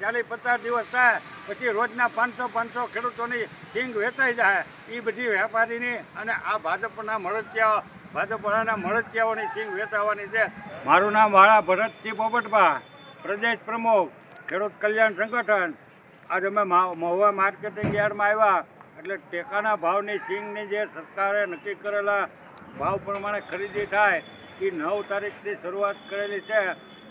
ચાલીસ પચાસ દિવસ થાય, પછી રોજના પાંચસો પાંચસો ખેડૂતોની સિંગ વેચાઈ જાય. એ બધી વેપારીની અને આ ભાજપના મળતિયા ભાજપના મળતિયાઓની સિંગ વેચાવાની છે. મારું નામ વાળા ભરતજી પોપટભા પ્રદેશ પ્રમુખ, ખેડૂત કલ્યાણ સંગઠન. આજે અમે મહુવા માર્કેટિંગ યાર્ડમાં આવ્યા. એટલે ટેકાના ભાવની સિંગની જે સરકારે નક્કી કરેલા ભાવ પ્રમાણે ખરીદી થાય એ નવ તારીખથી શરૂઆત કરેલી છે.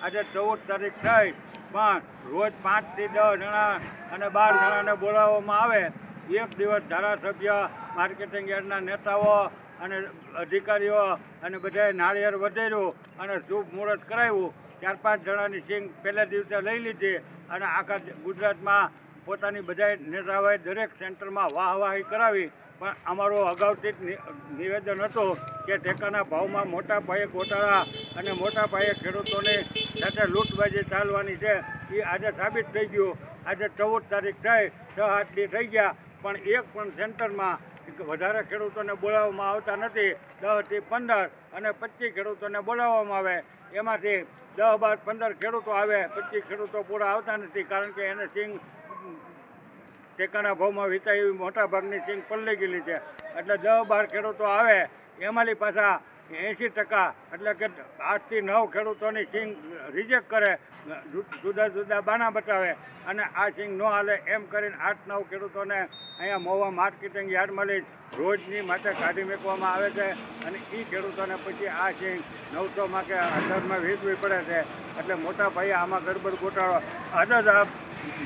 આજે ચૌદ તારીખ થઈ. પણ રોજ પાંચથી દસ જણા અને બાર જણાને બોલાવવામાં આવે. એક દિવસ ધારાસભ્ય, માર્કેટિંગ યાર્ડના નેતાઓ અને અધિકારીઓ અને બધાએ નાળિયેર વધેર્યું અને શુભ મુહૂર્ત કરાવ્યું. ચાર પાંચ જણાની સિંગ પહેલા દિવસે લઈ લીધી અને આખા ગુજરાતમાં પોતાની બધાએ નેતાઓએ દરેક સેન્ટરમાં વાહવાહી કરાવી. પણ અમારું અગાઉથી નિવેદન હતું કે ટેકાના ભાવમાં મોટા પાયે ગોટાળા અને મોટા પાયે ખેડૂતોની સાથે લૂંટબાજી ચાલવાની છે. એ આજે સાબિત થઈ ગયું. આજે ચૌદ તારીખ થઈ, છ આઠ થઈ ગયા, પણ એક પણ સેન્ટરમાં વધારે ખેડૂતોને બોલાવવામાં આવતા નથી. દસથી પંદર અને પચીસ ખેડૂતોને બોલાવવામાં આવે. એમાંથી દસ બાર પંદર ખેડૂતો આવે, પચીસ ખેડૂતો પૂરા આવતા નથી, કારણ કે એને સિંગ ટેકાના ભાવમાં વેચાય એવી મોટા ભાગની સિંગ પલ્લી ગયેલી છે. એટલે દસ બાર ખેડૂતો આવે, એમાંની પાછા એંસી ટકા, એટલે કે આઠથી નવ ખેડૂતોની સિંગ રિજેક્ટ કરે, જુદા જુદા બાના બતાવે. અને આ સિંગ ન હાલે એમ કરીને આઠ, નવ ખેડૂતોને અહીંયા મોવા માર્કેટિંગ યાર્ડમાં લઈ રોજની માટે કાઢી મૂકવામાં આવે છે. અને એ ખેડૂતોને પછી આ સિંગ નવસોમાં કે હજારમાં વેચવી પડે છે. એટલે મોટા ભાઈએ આમાં ગડબડ ગોટાળો. આજે જ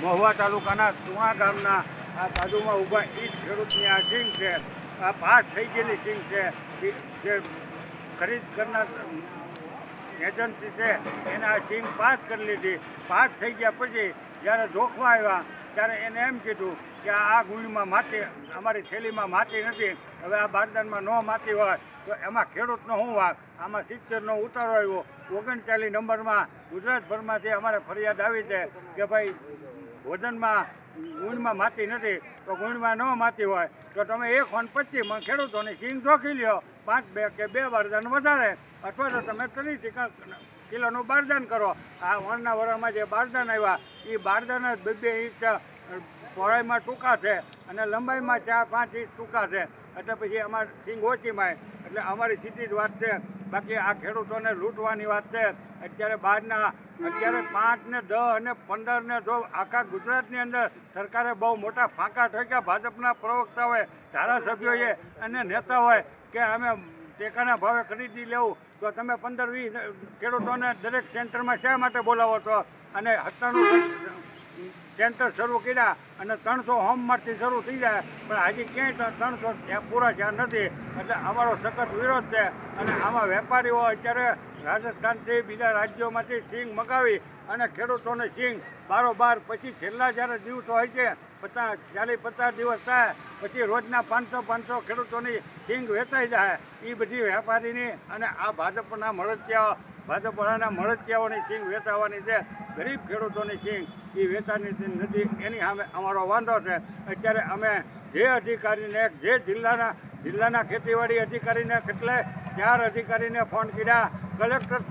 મહુવા તાલુકાના સુવા ગામના આ બાજુમાં ઊભા એ જ ખેડૂતની આ સિંગ છે. આ પાસ થઈ ગયેલી સિંગ છે. જે ખરીદ કરનાર એજન્સી છે, એને સિંગ પાસ કરી લીધી. પાસ થઈ ગયા પછી જ્યારે જોખવા આવ્યા, ત્યારે એને એમ કીધું કે આ ગુણમાં માટી, અમારી થેલીમાં માટી નથી, હવે આ બારદાનમાં ન માટી હોય, તો એમાં ખેડૂતનો શું વાક? આમાં સિત્તેરનો ઉતારો આવ્યો. ઓગણચાલીસ નંબરમાં ગુજરાતભરમાંથી અમારે ફરિયાદ આવી છે કે ભાઈ વજનમાં ગુણમાં માતી નથી, તો ગુણમાં ન માતી હોય. તો તમે એક વન પચીસ મણ ખેડૂતોની સિંગ જોખી લ્યો, પાંચ બે કે બે વરદાન વધારે, અથવા તો તમે ત્રીસ ટકા કિલોનું બારદાન કરો. આ વણના વરણમાં જે બારદાન આવ્યા એ બારદાન જ બે ઇંચ પહોળાઈમાં ટૂંકા છે અને લંબાઈમાં ચાર પાંચ ઇંચ ટૂંકા છે. એટલે પછી અમારે સિંગ ઓછી માય એટલે અમારી સીધી જ વાત છે. બાકી આ ખેડૂતોને લૂંટવાની વાત છે. અત્યારે બહારના અત્યારે પાંચ ને દસ અને પંદર ને જો આખા ગુજરાતની અંદર સરકારે બહુ મોટા ફાંકા ઠોક્યા ભાજપના પ્રવક્તા હોય ધારાસભ્યોએ અને નેતાઓએ કે અમે ટેકાના ભાવે ખરીદી લેવું. તો તમે પંદર વીસ ખેડૂતોને દરેક સેન્ટરમાં શા માટે બોલાવો છો? અને હત્યાનું સેન્ટર શરૂ કર્યા અને ત્રણસો હોમમાંથી શરૂ થઈ જાય, પણ હજી ક્યાંય ત્ર- ત્રણસો પૂરા થયા નથી. એટલે અમારો સખત વિરોધ છે. અને આમાં વેપારીઓ અત્યારે રાજસ્થાનથી બીજા રાજ્યોમાંથી સિંગ મગાવી અને ખેડૂતોને સિંગ બારોબાર, પછી છેલ્લા જ્યારે દિવસો હોય છે, પચાસ, ચાલીસ, પચાસ દિવસ થાય, પછી રોજના પાંચસો પાંચસો ખેડૂતોની સિંગ વેચાઈ જાય. એ બધી વેપારીની અને આ ભાજપના મળતિયા ભાજપના મળતિયાઓની સિંગ વેચાવાની છે. ગરીબ ખેડૂતોની સિંગ એ વેચાની નથી. એની સામે અમારો વાંધો છે. અત્યારે અમે જે અધિકારીને, જે જિલ્લાના જિલ્લાના ખેતીવાડી અધિકારીને કેટલે ચાર અધિકારીને ફોન કર્યા, કલેક્ટર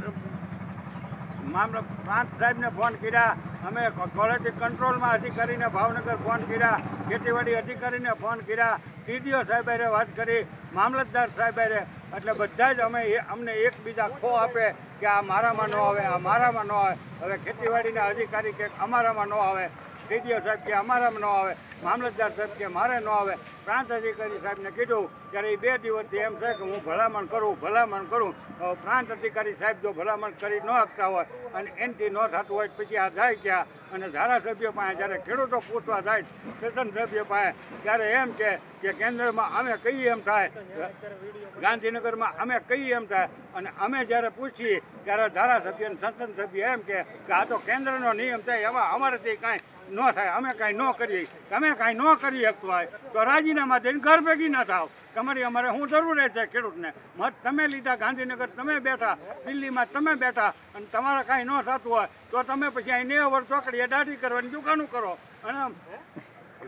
મામલો પ્રાંત સાહેબને ફોન કર્યા, અમે ક્વોલિટી કંટ્રોલમાં અધિકારીને ભાવનગર ફોન કર્યા, ખેતીવાડી અધિકારીને ફોન કર્યા, ટીડીઓ સાહેબે વાત કરી, મામલતદાર સાહેબે એટલે બધા જ અમે અમને એકબીજા ખો આપે કે આ મારામાં ન આવે, આ મારામાં ન આવે. હવે ખેતીવાડીના અધિકારી કે અમારામાં ન આવે. ટીડીઓ સાહેબ કે અમારામાં ન આવે, મામલતદાર સાહેબ કે મારે ન આવે. પ્રાંત અધિકારી સાહેબને કીધું, ત્યારે એ બે દિવસથી એમ છે કે હું ભલામણ કરું ભલામણ કરું. પ્રાંત અધિકારી સાહેબ જો ભલામણ કરી ન આપતા હોય અને એનથી ન થતું હોય પછી આ જાય ક્યાં? અને ધારાસભ્ય પાસે જ્યારે ખેડૂતો પૂછવા જાય સેશન સભ્ય પાસે, ત્યારે એમ કે કે કેન્દ્રમાં અમે કહીએ એમ થાય, ગાંધીનગરમાં અમે કહીએ એમ થાય. અને અમે જ્યારે પૂછીએ, ત્યારે ધારાસભ્ય અને સંસદ સભ્ય એમ કે આ તો કેન્દ્રનો નિયમ થાય એવા અમારેથી કાંઈ ન થાય, અમે કાંઈ ન કરીએ. તમે કાંઈ ન કરી શકતા હોય તો રાજીનામા દઈને ઘર ભેગી ના થાવ. તમારી અમારે શું જરૂર છે ખેડૂતને? મત તમે લીધા, ગાંધીનગર તમે બેઠા, દિલ્હીમાં તમે બેઠા, અને તમારે કાંઈ ન થતું હોય, તો તમે પછી અહીં નેવ વર્ષ ચોકડીએ દાઢી કરવાની દુકાનો કરો. અને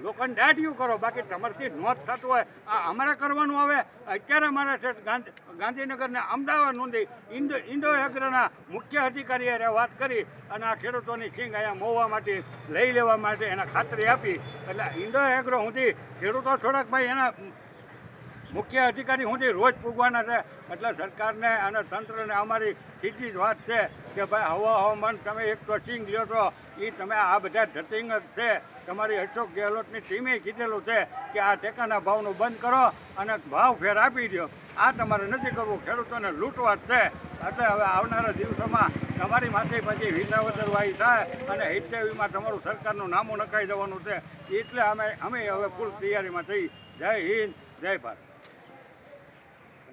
લોકોને દાઢિયું કરો. બાકી તમારથી નોંધ થતું હોય. આ અમારે કરવાનું આવે. અત્યારે મારા છે ગાંધીનગરને અમદાવાદ નોંધી ઇન્ડો ઇન્ડો એગ્રોના મુખ્ય અધિકારીએ વાત કરી અને આ ખેડૂતોની સિંગ અહીંયા મોવા માટે લઈ લેવા માટે એને ખાતરી આપી. એટલે ઇન્ડો એગ્રો સુધી ખેડૂતો થોડાક ભાઈ એના મુખ્ય અધિકારી સુધી રોજ પૂગવાના છે. એટલે સરકારને અને તંત્રને અમારી સીધી જ વાત છે કે ભાઈ હવા હવામાન તમે એક તો સિંગ લ્યો છો એ તમે આ બધા ધટિંગ છે. તમારી અશોક ગેહલોતની ટીમે કીધેલું છે કે આ ટેકાના ભાવનું બંધ કરો અને ભાવ ફેર આપી દો આ તમારે નથી કરવું. ખેડૂતોને લૂંટવા છે. એટલે હવે આવનારા દિવસોમાં તમારી માથે પછી વિસાવદરવાહી થાય અને હિતેવીમાં તમારું સરકારનું નામું નખાઈ દેવાનું છે. એટલે અમે અમે હવે ફૂલ તૈયારીમાં થઈ જય હિન્દ, જય ભારત.